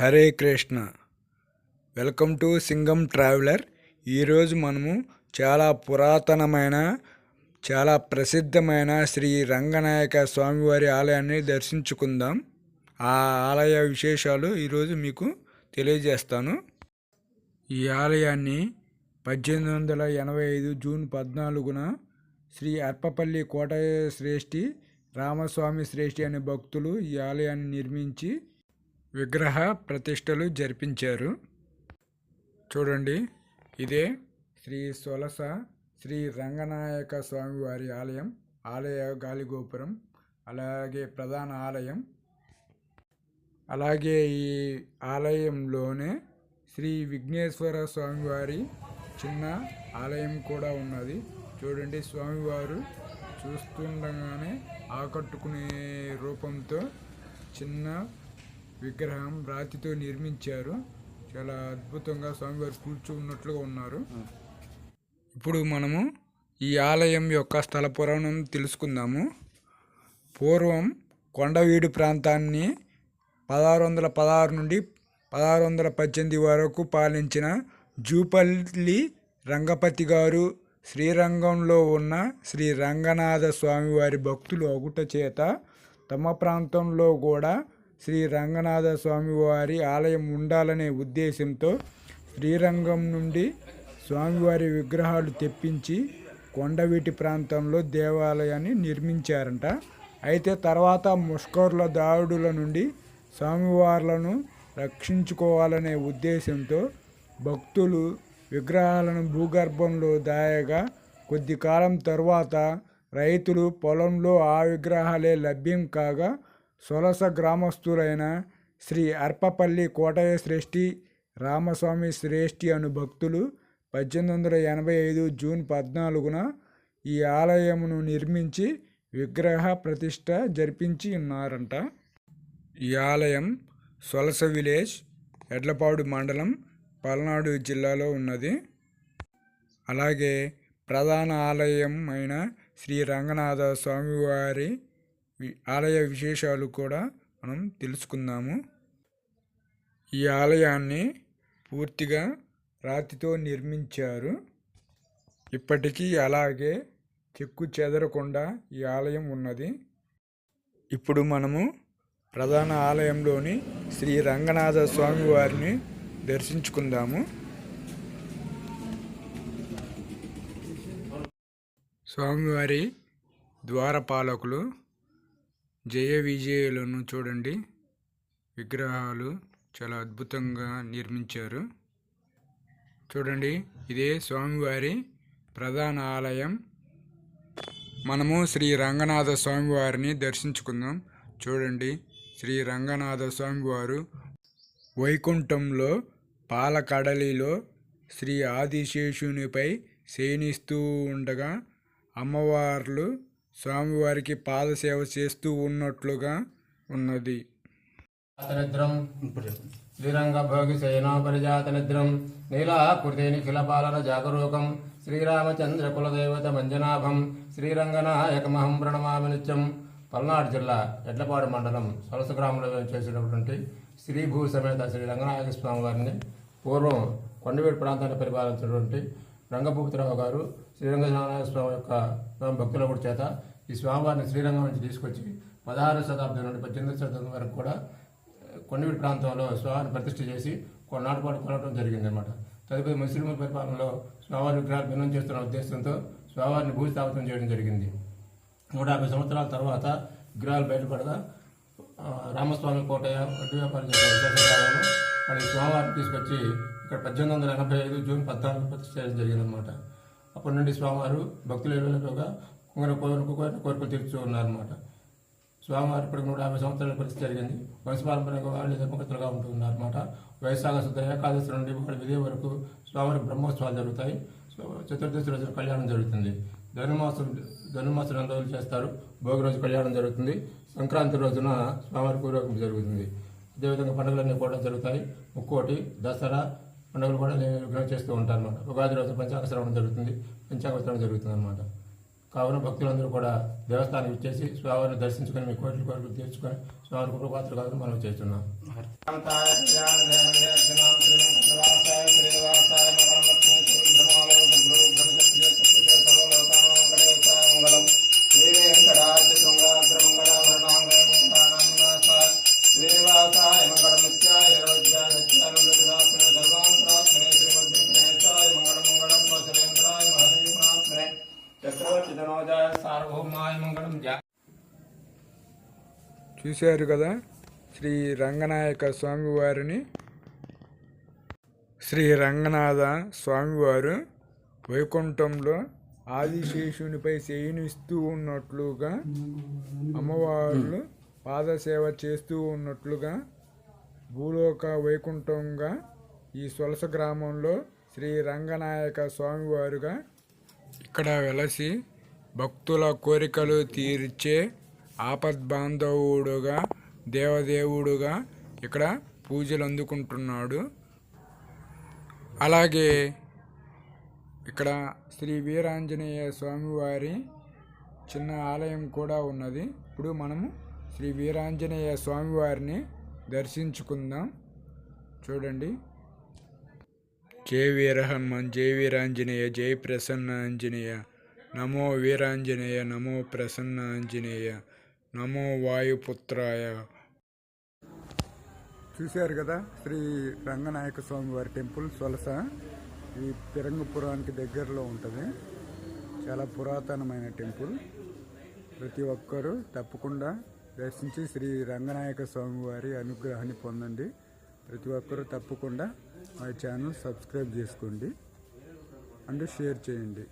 Hare Krishna. Welcome to Singam traveller. ఈరోజు మనము చాలా పురాతనమైన చాలా ప్రసిద్ధమైన శ్రీ రంగనాయక స్వామివారి ఆలయాన్ని దర్శించుకుందాం. ఆ ఆలయ విశేషాలు ఈరోజు మీకు తెలియజేస్తాను. ఈ ఆలయాన్ని పద్దెనిమిది వందల ఎనభై ఐదు జూన్ పద్నాలుగున శ్రీ అర్పపల్లి కోట శ్రేష్ఠి రామస్వామి శ్రేష్ఠి అనే భక్తులు ఈ ఆలయాన్ని నిర్మించి విగ్రహ ప్రతిష్టలు జరిపించారు. చూడండి ఇదే శ్రీ సొలస శ్రీ రంగనాయక స్వామివారి ఆలయం ఆలయ గాలిగోపురం అలాగే ప్రధాన ఆలయం. అలాగే ఈ ఆలయంలోనే శ్రీ విఘ్నేశ్వర స్వామివారి చిన్న ఆలయం కూడా ఉన్నది. చూడండి స్వామివారు చూస్తుండగానే ఆకట్టుకునే రూపంతో చిన్న విగ్రహం రాతితో నిర్మించారు. చాలా అద్భుతంగా స్వామివారు కూర్చున్నట్లుగా ఉన్నారు. ఇప్పుడు మనము ఈ ఆలయం యొక్క స్థల పురాణం తెలుసుకుందాము. పూర్వం కొండవీడు ప్రాంతాన్ని పదహారు వందల పదహారు నుండి పదహారు వందల పద్దెనిమిది వరకు పాలించిన జూపల్లి రంగపతి గారు శ్రీరంగంలో ఉన్న శ్రీ రంగనాథ స్వామివారి భక్తులు అగుట చేత తమ ప్రాంతంలో కూడా శ్రీ రంగనాథ స్వామివారి ఆలయం ఉండాలనే ఉద్దేశంతో శ్రీరంగం నుండి స్వామివారి విగ్రహాలు తెప్పించి కొండవీటి ప్రాంతంలో దేవాలయాన్ని నిర్మించారంట. అయితే తర్వాత ముష్కర్ల దాడుల నుండి స్వామివార్లను రక్షించుకోవాలనే ఉద్దేశంతో భక్తులు విగ్రహాలను భూగర్భంలో దాయగా కొద్ది కాలం తర్వాత రైతులు పొలంలో ఆ విగ్రహాలే లభ్యం కాగా సొలస గ్రామస్తులైన శ్రీ అర్పపల్లి కోటయ్య శ్రేష్ఠి రామస్వామి శ్రేష్ఠి అను భక్తులు పద్దెనిమిది వందల ఎనభై ఐదు జూన్ పద్నాలుగున ఈ ఆలయమును నిర్మించి విగ్రహ ప్రతిష్ట జరిపించి ఉన్నారంట. ఈ ఆలయం సొలస విలేజ్ ఎడ్లపాడు మండలం పల్నాడు జిల్లాలో ఉన్నది. అలాగే ప్రధాన ఆలయం అయిన శ్రీ రంగనాథ స్వామివారి ఆలయ విశేషాలు కూడా మనం తెలుసుకుందాము. ఈ ఆలయాన్ని పూర్తిగా రాతితో నిర్మించారు. ఇప్పటికీ అలాగే చెక్కు చెదరకుండా ఈ ఆలయం ఉన్నది. ఇప్పుడు మనము ప్రధాన ఆలయంలోని శ్రీ రంగనాథ స్వామి వారిని దర్శించుకుందాము. స్వామివారి ద్వారపాలకులు జయ విజయులను చూడండి. విగ్రహాలు చాలా అద్భుతంగా నిర్మించారు. చూడండి ఇదే స్వామివారి ప్రధాన ఆలయం. మనము శ్రీ రంగనాథ స్వామివారిని దర్శించుకుందాం. చూడండి శ్రీ రంగనాథ స్వామివారు వైకుంఠంలో పాలకడలిలో శ్రీ ఆదిశేషునిపై శయనిస్తూ ఉండగా అమ్మవార్లు స్వామివారికి పాదసేవ చేస్తూ ఉన్నట్లుగా ఉన్నది. నిద్రం శ్రీరంగ భోగి శయనోపరిజాత నిద్రం నీలాకృతి నిఖిలపాలన జాగరూకం శ్రీరామచంద్ర కులదేవత మంజనాభం శ్రీరంగనాయకమహం ప్రణమామి నిత్యం. పల్నాడు జిల్లా ఎడ్లపాడు మండలం సరస గ్రామంలో చేసినటువంటి శ్రీభూ సమేత శ్రీ రంగనాయక స్వామి వారిని పూర్వం కొండవీడు ప్రాంతాన్ని పరిపాలించినటువంటి రంగభూపతిరావు గారు శ్రీరంగనారాయణ స్వామి యొక్క స్వామి భక్తుల కూడా చేత ఈ స్వామివారిని శ్రీరంగం నుంచి తీసుకొచ్చి పదహారు శతాబ్దం నుండి పద్దెనిమిది శతాబ్దం వరకు కూడా కొండవీడి ప్రాంతంలో స్వామిని ప్రతిష్ఠ చేసి కొన్నాటి పాటు కొనడం జరిగింది అనమాట తదుపరి ముస్లిం పరిపాలనలో స్వామివారి విగ్రహాలు భిన్నం చేస్తున్న ఉద్దేశంతో స్వామివారిని భూస్థాపితం చేయడం జరిగింది. నూట యాభై సంవత్సరాల తర్వాత విగ్రహాలు బయటపడగా రామస్వామి కోటయ్య వడ్డీ వ్యాపారం చేసే వాళ్ళు స్వామివారిని తీసుకొచ్చి ఇక్కడ పద్దెనిమిది వందల ఎనభై ఐదు జూన్ పద్నాలుగు ప్రతిష్ఠ చేయడం జరిగిందనమాట అప్పటి నుండి స్వామివారు భక్తులు ఎలువలుగా కుంగర కోరిక కోరికలు తీర్చు ఉన్నారన్నమాట. స్వామివారు ఇప్పటికి నూట యాభై సంవత్సరాల పరిస్థితి జరిగింది. వంశపారంపర్యంగా వాళ్ళు ధర్మకర్తలుగా ఉంటున్నారన్నమాట. వైశాఖ శుద్ధ ఏకాదశి నుండి ఒకటి విధి వరకు స్వామివారి బ్రహ్మోత్సవాలు జరుగుతాయి. చతుర్దశి రోజున కళ్యాణం జరుగుతుంది. ధనుమాసం ధనుమాసం రెండు రోజులు చేస్తారు. భోగి రోజు కళ్యాణం జరుగుతుంది. సంక్రాంతి రోజున స్వామివారి పూర్వకం జరుగుతుంది. అదేవిధంగా పండుగలన్నీ కూడా జరుగుతాయి. ముక్కోటి దసరా పండుగలు కూడా విగ్రహం చేస్తూ ఉంటారు అనమాట ఉగాది రోజు పంచాంగ శ్రవణం జరుగుతుంది. పంచాంగ శ్రవణం జరుగుతుంది అనమాట కావున భక్తులందరూ కూడా దేవస్థానం ఇచ్చేసి స్వామిని దర్శించుకొని మీ కోరికలు కోరికలు తీర్చుకొని స్వామి కృపపాత్ర కాదు మనం చేస్తున్నాం. సార్వభౌమాయ మంగళం చూశారు కదా శ్రీ రంగనాయక స్వామివారిని? శ్రీ రంగనాథ స్వామివారు వైకుంఠంలో ఆదిశేషునిపై శయనిస్తూ ఉన్నట్లుగా అమ్మవార్లు పాదసేవ చేస్తూ ఉన్నట్లుగా భూలోక వైకుంఠంగా ఈ సొలస గ్రామంలో శ్రీ రంగనాయక స్వామివారుగా ఇక్కడ వెలసి భక్తుల కోరికలు తీర్చే ఆపద్బాంధవుడుగా దేవదేవుడుగా ఇక్కడ పూజలు అందుకుంటున్నాడు. అలాగే ఇక్కడ శ్రీ వీరాంజనేయ స్వామివారి చిన్న ఆలయం కూడా ఉన్నది. ఇప్పుడు మనము శ్రీ వీరాంజనేయ స్వామివారిని దర్శించుకుందాం. చూడండి. జై వీర జై వీరాంజనేయ జై ప్రసన్న ఆంజనేయ నమో వీరాంజనేయ నమో ప్రసన్న ఆంజనేయ నమో వాయుపుత్రాయ. చూశారు కదా శ్రీ రంగనాయక స్వామి వారి టెంపుల్ సొలస ఈ పిరంగపురానికి దగ్గరలో ఉంటుంది. చాలా పురాతనమైన టెంపుల్. ప్రతి ఒక్కరూ తప్పకుండా దర్శించి శ్రీ రంగనాయక స్వామి వారి అనుగ్రహాన్ని పొందండి. ప్రతి ఒక్కరూ తప్పకుండా మా ఛానల్ సబ్స్క్రైబ్ చేసుకోండి. అండ్ షేర్ చేయండి.